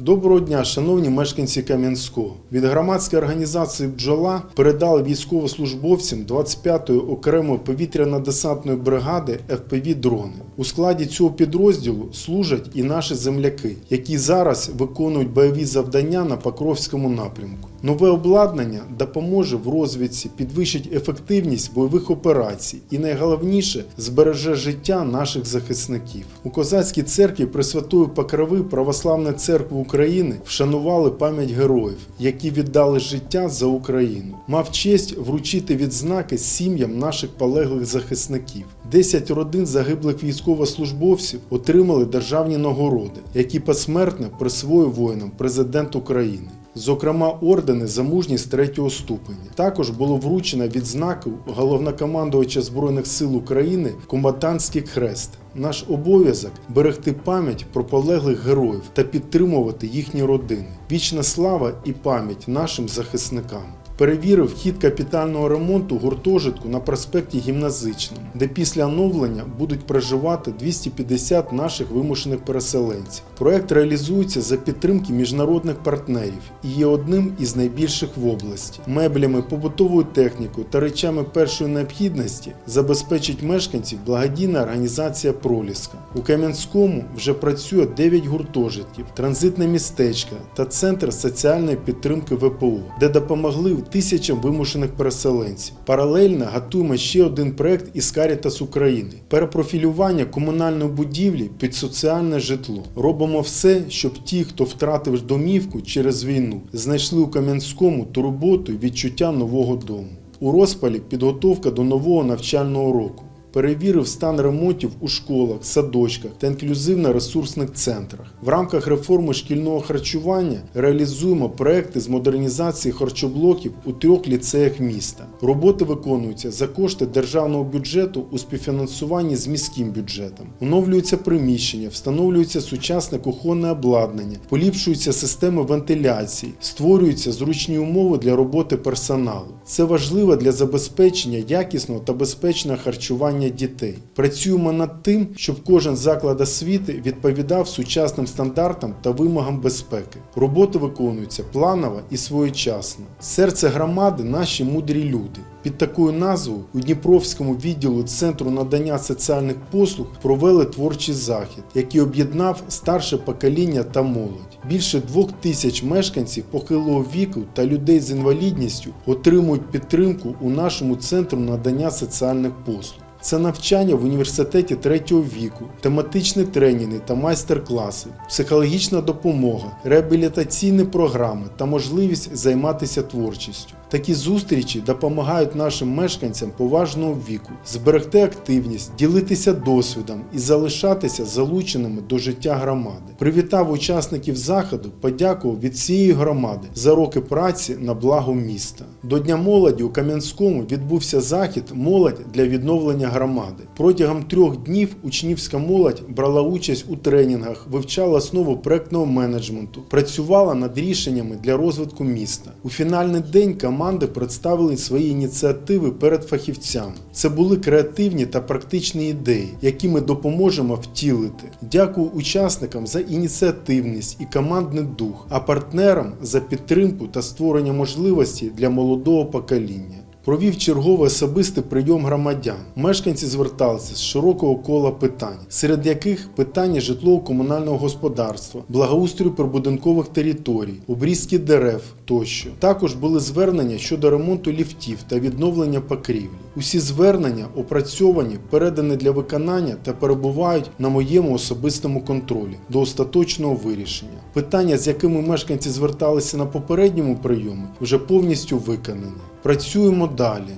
Доброго дня, шановні мешканці Кам'янського. Від громадської організації Бджола передали військовослужбовцям 25-ї окремої повітряно-десантної бригади ФПВ дрони. У складі цього підрозділу служать і наші земляки, які зараз виконують бойові завдання на Покровському напрямку. Нове обладнання допоможе в розвідці, підвищить ефективність бойових операцій і найголовніше збереже життя наших захисників. У козацькій церкві Пресвятої Покрови Православної церкви України вшанували пам'ять героїв, які віддали життя за Україну. Мав честь вручити відзнаки сім'ям наших полеглих захисників. Десять родин загиблих військовослужбовців отримали державні нагороди, які посмертно присвоїв воїнам президент України. Зокрема, ордени за мужність третього ступеня. Також було вручено відзнаку головнокомандувача Збройних сил України Комбатантський хрест. Наш обов'язок берегти пам'ять про полеглих героїв та підтримувати їхні родини. Вічна слава і пам'ять нашим захисникам. Перевірив хід капітального ремонту гуртожитку на проспекті Гімназичному, де після оновлення будуть проживати 250 наших вимушених переселенців. Проект реалізується за підтримки міжнародних партнерів і є одним із найбільших в області. Меблями, побутовою технікою та речами першої необхідності забезпечить мешканців благодійна організація Проліска. У Кам'янському вже працює 9 гуртожитків, транзитне містечко та центр соціальної підтримки ВПО, де допомогли тисячам вимушених переселенців. Паралельно готуємо ще один проект із Caritas України перепрофілювання комунальної будівлі під соціальне житло. Робимо все, щоб ті, хто втратив домівку через війну, знайшли у Кам'янському турботу і відчуття нового дому. У розпалі підготовка до нового навчального року. Перевірив стан ремонтів у школах, садочках та інклюзивно-ресурсних центрах. В рамках реформи шкільного харчування реалізуємо проекти з модернізації харчоблоків у трьох ліцеях міста. Роботи виконуються за кошти державного бюджету у співфінансуванні з міським бюджетом. Оновлюються приміщення, встановлюється сучасне кухонне обладнання, поліпшуються системи вентиляції, створюються зручні умови для роботи персоналу. Це важливо для забезпечення якісного та безпечного харчування дітей. Працюємо над тим, щоб кожен заклад освіти відповідав сучасним стандартам та вимогам безпеки. Роботи виконуються планово і своєчасно. Серце громади наші мудрі люди. Під такою назвою у Дніпровському відділу Центру надання соціальних послуг провели творчий захід, який об'єднав старше покоління та молодь. Більше двох тисяч мешканців похилого віку та людей з інвалідністю отримують підтримку у нашому центру надання соціальних послуг. Це навчання в університеті третього віку, тематичні тренінги та майстер-класи, психологічна допомога, реабілітаційні програми та можливість займатися творчістю. Такі зустрічі допомагають нашим мешканцям поважного віку зберегти активність, ділитися досвідом і залишатися залученими до життя громади. Привітав учасників заходу, подякував від всієї громади за роки праці на благо міста. До Дня молоді у Кам'янському відбувся захід Молодь для відновлення громади. Протягом трьох днів учнівська молодь брала участь у тренінгах, вивчала основу проектного менеджменту, працювала над рішеннями для розвитку міста. У фінальний день команди представили свої ініціативи перед фахівцями. Це були креативні та практичні ідеї, які ми допоможемо втілити. Дякую учасникам за ініціативність і командний дух, а партнерам за підтримку та створення можливості для молодого покоління. Провів черговий особистий прийом громадян. Мешканці зверталися з широкого кола питань, серед яких питання житлово-комунального господарства, благоустрою прибудинкових територій, обрізки дерев тощо. Також були звернення щодо ремонту ліфтів та відновлення покрівлі. Усі звернення опрацьовані, передані для виконання та перебувають на моєму особистому контролі до остаточного вирішення. Питання, з якими мешканці зверталися на попередньому прийомі, вже повністю виконані. Працюємо далі.